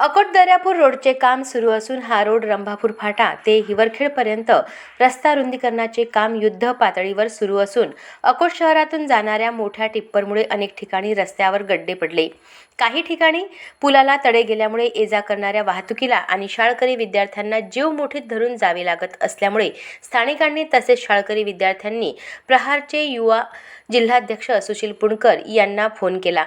अकोट दर्यापूर रोडचे काम सुरू असून हा रोड रंभापूर फाटा ते हिवरखेडपर्यंत रस्ता रुंदीकरणाचे काम युद्ध पातळीवर सुरू असून अकोट शहरातून जाणाऱ्या मोठ्या टिप्परमुळे अनेक ठिकाणी रस्त्यावर गड्डे पडले. काही ठिकाणी पुलाला तडे गेल्यामुळे ये जा करणाऱ्या वाहतुकीला आणि शाळकरी विद्यार्थ्यांना जीव मुठीत धरून जावे लागत असल्यामुळे स्थानिकांनी तसेच शाळकरी विद्यार्थ्यांनी प्रहारचे युवा जिल्हाध्यक्ष सुशील पुणकर यांना फोन केला.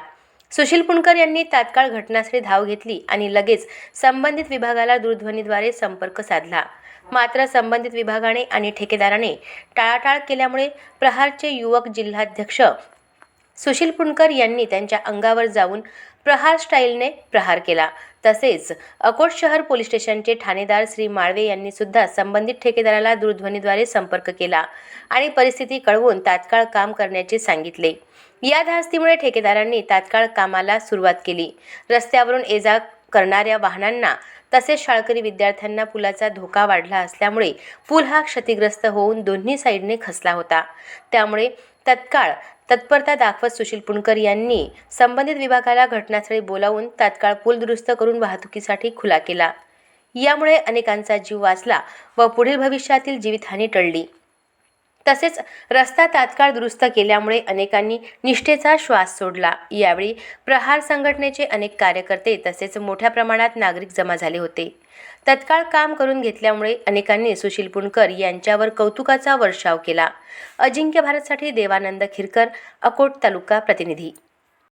सुशील पुणकर यांनी तात्काळ घटनास्थळी धाव घेतली आणि लगेच संबंधित विभागाला दूरध्वनीद्वारे संपर्क साधला. मात्र संबंधित विभागाने आणि ठेकेदाराने टाळाटाळ केल्यामुळे प्रहारचे युवक जिल्हाध्यक्ष सुशील पुणकर यांनी त्यांच्या अंगावर जाऊन प्रहार स्टाईलने प्रहार केला. तसेच अकोट शहर पोलीस स्टेशनचे ठाणेदार श्री माळवे यांनी सुद्धा संबंधित ठेकेदाराला दूरध्वनीद्वारे संपर्क केला आणि परिस्थिती कळवून तात्काळ काम करण्याचे सांगितले. या धास्तीमुळे ठेकेदारांनी तात्काळ कामाला सुरुवात केली. रस्त्यावरून ये जा करणाऱ्या वाहनांना तसेच शाळकरी विद्यार्थ्यांना पुलाचा धोका वाढला असल्यामुळे पूल हा क्षतिग्रस्त होऊन दोन्ही साईडने खसला होता. त्यामुळे तत्काळ तत्परता दाखवत सुशील पुणकर यांनी संबंधित विभागाला घटनास्थळी बोलावून तात्काळ पूल दुरुस्त करून वाहतुकीसाठी खुला केला. यामुळे अनेकांचा जीव वाचला व पुढील भविष्यातील जीवितहानी टळली. तसेच रस्ता तात्काळ दुरुस्त केल्यामुळे अनेकांनी निष्ठेचा श्वास सोडला. यावेळी प्रहार संघटनेचे अनेक कार्यकर्ते तसेच मोठ्या प्रमाणात नागरिक जमा झाले होते. तत्काळ काम करून घेतल्यामुळे अनेकांनी सुशील पुणकर यांच्यावर कौतुकाचा वर्षाव केला. अजिंक्य भारतसाठी देवानंद खिरकर अकोट तालुका प्रतिनिधी.